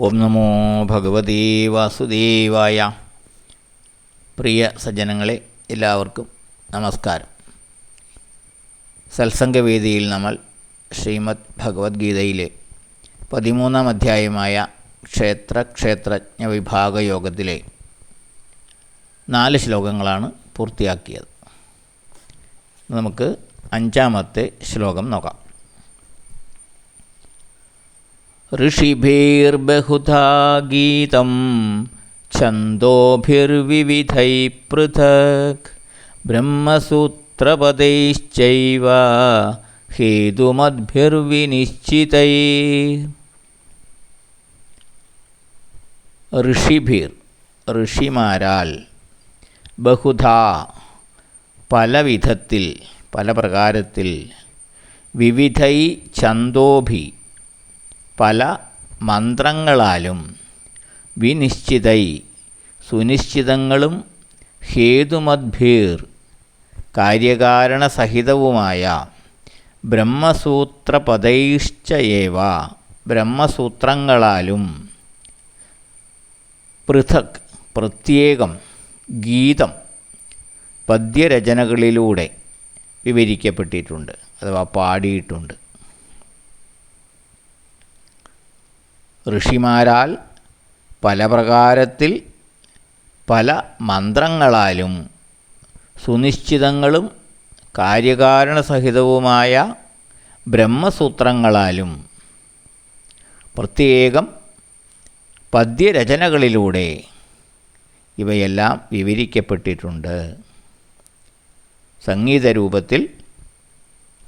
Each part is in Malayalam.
ഓം നമോ ഭഗവതീ വാസുദേവായ. പ്രിയ സജ്ജനങ്ങളെ എല്ലാവർക്കും നമസ്കാരം. സത്സംഗവേദിയിൽ നമ്മൾ ശ്രീമദ് ഭഗവത്ഗീതയിലെ പതിമൂന്നാം അധ്യായമായ ക്ഷേത്ര ക്ഷേത്രജ്ഞ വിഭാഗ യോഗത്തിലെ നാല് ശ്ലോകങ്ങളാണ് പൂർത്തിയാക്കിയത്. നമുക്ക് അഞ്ചാമത്തെ ശ്ലോകം നോക്കാം. ഋഷിഭിർബഹുധാ ഗീതം ഛന്ദോഭിർവിവിധൈ പൃഥക് ബ്രഹ്മസൂത്രപദൈശ്ചൈവ ഹേതുമദ്ഭിർവിനിശ്ചിതൈ ഋഷിഭിർ ഋഷിമാരാൽ ബഹുധാ പല വിധത്തിൽ പല പ്രകാരത്തിൽ വിവിധൈ ഛന്ദോഭി പല മന്ത്രങ്ങളാലും വിനിശ്ചിതൈ സുനിശ്ചിതങ്ങളും ഹേതുമദ്ഭീർ കാര്യകാരണസഹിതവുമായ ബ്രഹ്മസൂത്രപദൈശ്ചയേവ ബ്രഹ്മസൂത്രങ്ങളാലും പൃഥക് പ്രത്യേകം ഗീതം പദ്യരചനകളിലൂടെ വിവരിക്കപ്പെട്ടിട്ടുണ്ട് അഥവാ പാടിയിട്ടുണ്ട്. ഋഷിമാരാൽ പല പ്രകാരത്തിൽ പല മന്ത്രങ്ങളാലും സുനിശ്ചിതങ്ങളും കാര്യകാരണസഹിതവുമായ ബ്രഹ്മസൂത്രങ്ങളാലും പ്രത്യേകം പദ്യരചനകളിലൂടെ ഇവയെല്ലാം വിവരിക്കപ്പെട്ടിട്ടുണ്ട്. സംഗീതരൂപത്തിൽ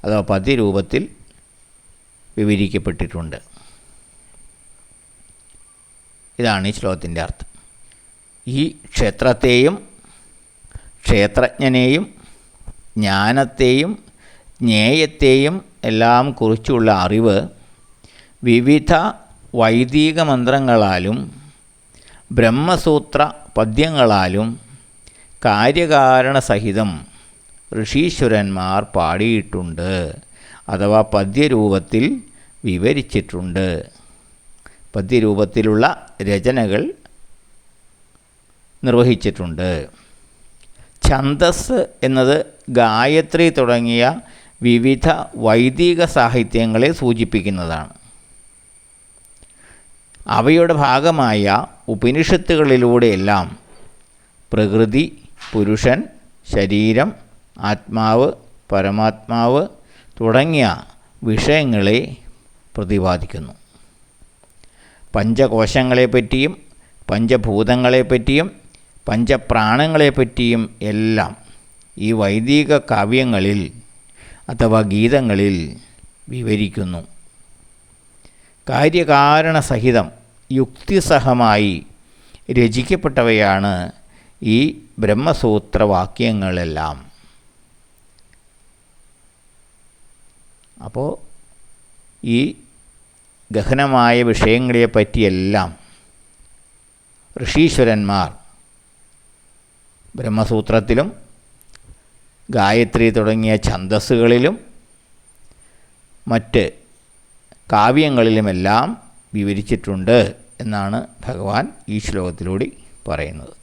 അഥവാ പദ്യരൂപത്തിൽ വിവരിക്കപ്പെട്ടിട്ടുണ്ട്. ഇതാണ് ഈ ശ്ലോകത്തിന്റെ അർത്ഥം. ഈ ക്ഷേത്രത്തെയും ക്ഷേത്രജ്ഞനെയും ജ്ഞാനത്തെയും ജ്ഞേയത്തെയും എല്ലാം കുറിച്ചുള്ള അറിവ് വിവിധ വൈദിക മന്ത്രങ്ങളാലും ബ്രഹ്മസൂത്ര പദ്യങ്ങളാലും കാര്യകാരണസഹിതം ഋഷീശ്വരന്മാർ പാടിയിട്ടുണ്ട്. അഥവാ പദ്യരൂപത്തിൽ വിവരിച്ചിട്ടുണ്ട്. പദ്യരൂപത്തിലുള്ള രചനകൾ നിർവഹിച്ചിട്ടുണ്ട്. ഛന്ദസ് എന്നത് ഗായത്രി തുടങ്ങിയ വിവിധ വൈദിക സാഹിത്യങ്ങളെ സൂചിപ്പിക്കുന്നതാണ്. അവയുടെ ഭാഗമായ ഉപനിഷത്തുകളിലൂടെയെല്ലാം പ്രകൃതി പുരുഷൻ ശരീരം ആത്മാവ് പരമാത്മാവ് തുടങ്ങിയ വിഷയങ്ങളെ പ്രതിപാദിക്കുന്നു. പഞ്ചകോശങ്ങളെപ്പറ്റിയും പഞ്ചഭൂതങ്ങളെപ്പറ്റിയും പഞ്ചപ്രാണങ്ങളെപ്പറ്റിയും എല്ലാം ഈ വൈദിക കാവ്യങ്ങളിൽ അഥവാ ഗീതങ്ങളിൽ വിവരിക്കുന്നു. കാര്യകാരണസഹിതം യുക്തിസഹമായി രചിക്കപ്പെട്ടവയാണ് ഈ ബ്രഹ്മസൂത്രവാക്യങ്ങളെല്ലാം. അപ്പോൾ ഈ ഗഹനമായ വിഷയങ്ങളെപ്പറ്റിയെല്ലാം ഋഷീശ്വരന്മാർ ബ്രഹ്മസൂത്രത്തിലും ഗായത്രി തുടങ്ങിയ ഛന്ദസ്സുകളിലും മറ്റ് കാവ്യങ്ങളിലുമെല്ലാം വിവരിച്ചിട്ടുണ്ട് എന്നാണ് ഭഗവാൻ ഈ ശ്ലോകത്തിലൂടെ പറയുന്നത്.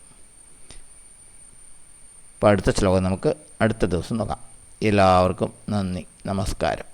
അപ്പോൾ അടുത്ത ശ്ലോകം നമുക്ക് അടുത്ത ദിവസം നോക്കാം. എല്ലാവർക്കും നന്ദി. നമസ്കാരം.